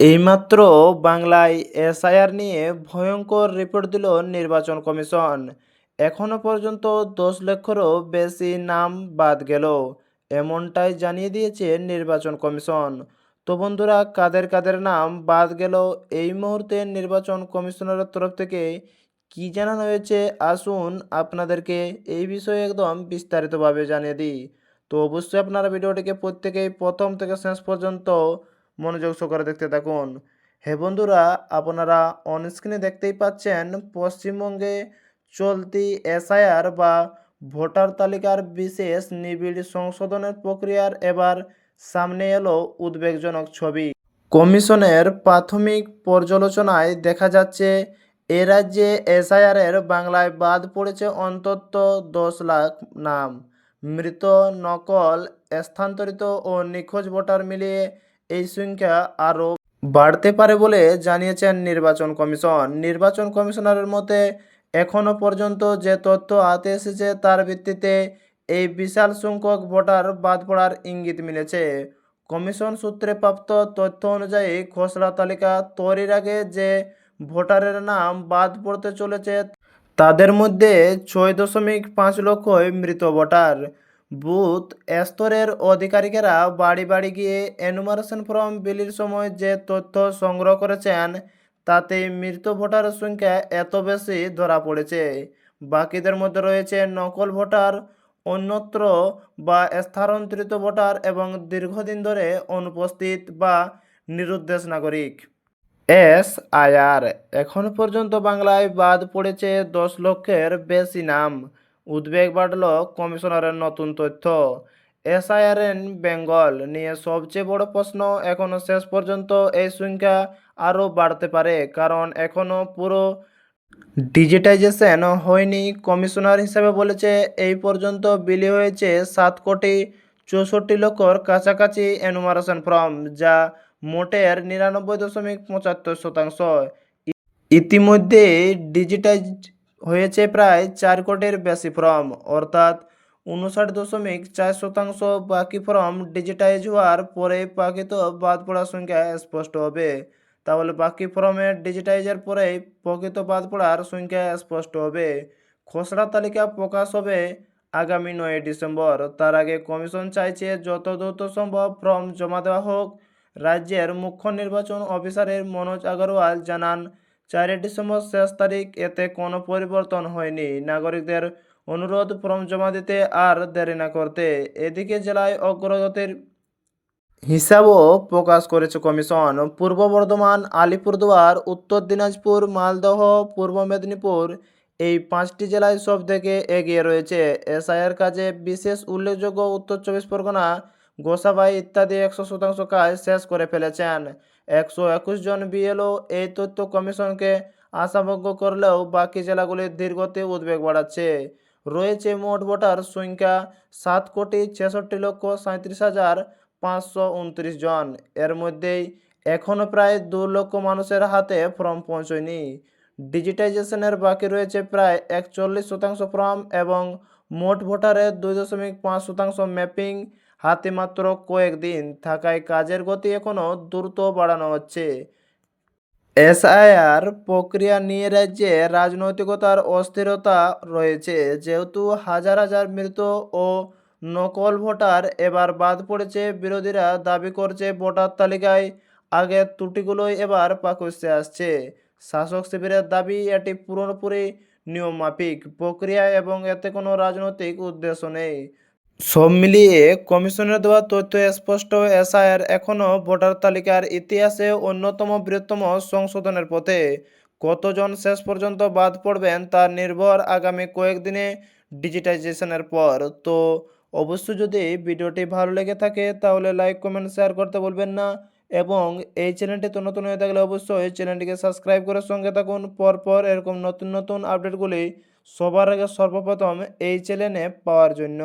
এইমাত্র বাংলায় এসআইআর নিয়ে ভয়ঙ্কর রিপোর্ট দিল নির্বাচন কমিশন। এখনও পর্যন্ত দশ লক্ষেরও বেশি নাম বাদ গেল, এমনটাই জানিয়ে দিয়েছে নির্বাচন কমিশন। তো বন্ধুরা, কাদের কাদের নাম বাদ গেল এই মুহূর্তে নির্বাচন কমিশনারের তরফ থেকে কি জানানো হয়েছে আসুন আপনাদেরকে এই বিষয়ে একদম বিস্তারিতভাবে জানিয়ে দিই। তো অবশ্যই আপনারা ভিডিওটিকে প্রত্যেকেই প্রথম থেকে শেষ পর্যন্ত মনোযোগ সহকারে দেখতে থাকুন। হে বন্ধুরা, আপনারা অনস্ক্রিনে দেখতেই পাচ্ছেন, পশ্চিমবঙ্গে চলতি এসআইআর বা ভোটার তালিকার বিশেষ নিবিড় সংশোধনের প্রক্রিয়ার এবার সামনে এলো উদ্বেগজনক ছবি। কমিশনের প্রাথমিক পর্যালোচনায় দেখা যাচ্ছে, এ রাজ্যে এসআইআরের বাংলায় বাদ পড়েছে অন্তত দশ লাখ নাম। মৃত, নকল, স্থানান্তরিত ও নিখোঁজ ভোটার মিলিয়ে এই সংখ্যা আরও বাড়তে পারে বলে জানিয়েছেন নির্বাচন কমিশন। নির্বাচন কমিশনারের মতে, এখনও পর্যন্ত যে তথ্য হাতে এসেছে তার ভিত্তিতে এই বিশাল সংখ্যক ভোটার বাদ পড়ার ইঙ্গিত মিলেছে। কমিশন সূত্রে প্রাপ্ত তথ্য অনুযায়ী, খসড়া তালিকা তৈরির আগে যে ভোটারের নাম বাদ পড়তে চলেছে, তাদের মধ্যে ছয় দশমিক পাঁচ লক্ষই মৃত ভোটার। বুথ স্তরের আধিকারিকেরা বাড়ি বাড়ি গিয়ে এনুমারেশন ফর্ম বিলির সময় যে তথ্য সংগ্রহ করেছেন তাতে মৃত ভোটারের সংখ্যা এত বেশি ধরা পড়েছে। বাকিদের মধ্যে রয়েছে নকল ভোটার, অন্যত্র বা স্থানান্তরিত ভোটার এবং দীর্ঘদিন ধরে অনুপস্থিত বা নিরুদ্দেশ নাগরিক। এস আইআর এখন পর্যন্ত বাংলায় বাদ পড়েছে দশ লক্ষের বেশি নাম। উদ্বেগ বাড়ল কমিশনারের নতুন তথ্য। এসআইআরএন বেঙ্গল নিয়ে সবচেয়ে বড় প্রশ্ন এখনও শেষ পর্যন্ত এই সংখ্যা আরও বাড়তে পারে, কারণ এখনও পুরো ডিজিটাইজেশন হয়নি। কমিশনার হিসেবে বলেছে, এই পর্যন্ত বিলি হয়েছে সাত কোটি চৌষট্টি লক্ষর কাছাকাছি এনুমারেশন ফর্ম, যা মোটের নিরানব্বই দশমিক পঁচাত্তর শতাংশ। ইতিমধ্যে ডিজিটাইজ হয়েছে প্রায় চার কোটির বেশি ফর্ম। অর্থাৎ উনষাট দশমিক চার শতাংশ বাকি ফর্ম ডিজিটাইজ হওয়ার পরে প্রকৃত বাদ পড়ার সংখ্যা স্পষ্ট হবে। তাহলে বাকি ফর্মের ডিজিটাইজের পরেই প্রকৃত বাদ পড়ার সংখ্যা স্পষ্ট হবে। খসড়া তালিকা প্রকাশ হবে আগামী নয় ডিসেম্বর। তার আগে কমিশন চাইছে যত দ্রুত সম্ভব ফর্ম জমা দেওয়া হোক। রাজ্যের মুখ্য নির্বাচন অফিসারের মনোজ আগরওয়াল জানান চারই ডিসেম্বর শেষ তারিখ এতে কোনো পরিবর্তন হয়নি। নাগরিকদের অনুরোধ ফর্ম জমা দিতে আর দেরি না করতে। এদিকে জেলায় অগ্রগতির হিসাবও প্রকাশ করেছে কমিশন। পূর্ব বর্ধমান, আলিপুরদুয়ার, উত্তর দিনাজপুর, মালদহ, পূর্ব মেদিনীপুর এই পাঁচটি জেলায় সব থেকে এগিয়ে রয়েছে। এসআইআর কাজে বিশেষ উল্লেখযোগ্য উত্তর চব্বিশ পরগনা গোসাবাই ইত্যাদি একশো শতাংশ কাজ শেষ করে ফেলেছেন। একশো একুশ জন বিএলও এই তথ্য কমিশনকে আশাভঙ্গ করলেও বাকি জেলাগুলির ধীরগতি উদ্বেগ বাড়াচ্ছে। রয়েছে মোট ভোটার সংখ্যা সাত কোটি ছেষট্টি লক্ষ সাঁত্রিশ হাজার পাঁচশো উনত্রিশ জন। এর মধ্যেই এখনও প্রায় দু লক্ষ মানুষের হাতে ফর্ম পৌঁছয়নি। ডিজিটাইজেশনের বাকি রয়েছে প্রায় একচল্লিশ শতাংশ ফর্ম এবং মোট ভোটারের দুই দশমিক পাঁচ শতাংশ ম্যাপিং, হাতে মাত্র কয়েকদিন থাকায় কাজের গতি এখনও দ্রুত বাড়ানো হচ্ছে। এসআইআর প্রক্রিয়া নিয়ে রাজ্যে রাজনৈতিকতার অস্থিরতা রয়েছে। যেহেতু হাজার হাজার মৃত ও নকল ভোটার এবার বাদ পড়েছে, বিরোধীরা দাবি করছে ভোটার তালিকায় আগের ত্রুটিগুলোই এবার পাকস্যে আসছে। শাসক শিবিরের দাবি, এটি পুরোপুরি নিয়মমাফিক প্রক্রিয়া এবং এতে কোনো রাজনৈতিক উদ্দেশ্য নেই। সব মিলিয়ে কমিশনের দেওয়া তথ্য স্পষ্ট এসআইআর এখনও ভোটার তালিকার ইতিহাসে অন্যতম বৃহত্তম সংশোধনের পথে। কতজন শেষ পর্যন্ত বাদ পড়বেন তা নির্ভর আগামী কয়েকদিনে ডিজিটাইজেশনের পর। তো, অবশ্যই যদি ভিডিওটি ভালো লেগে থাকে তাহলে লাইক, কমেন্ট, শেয়ার করতে বলবেন না। এবং এই চ্যানেলটি তো নতুন হয়ে থাকলে অবশ্যই চ্যানেলটিকে সাবস্ক্রাইব করে সঙ্গে থাকুন। পরপর এরকম নতুন নতুন আপডেটগুলি সবার আগে সর্বপ্রথম এই চ্যানেলে পাওয়ার জন্য।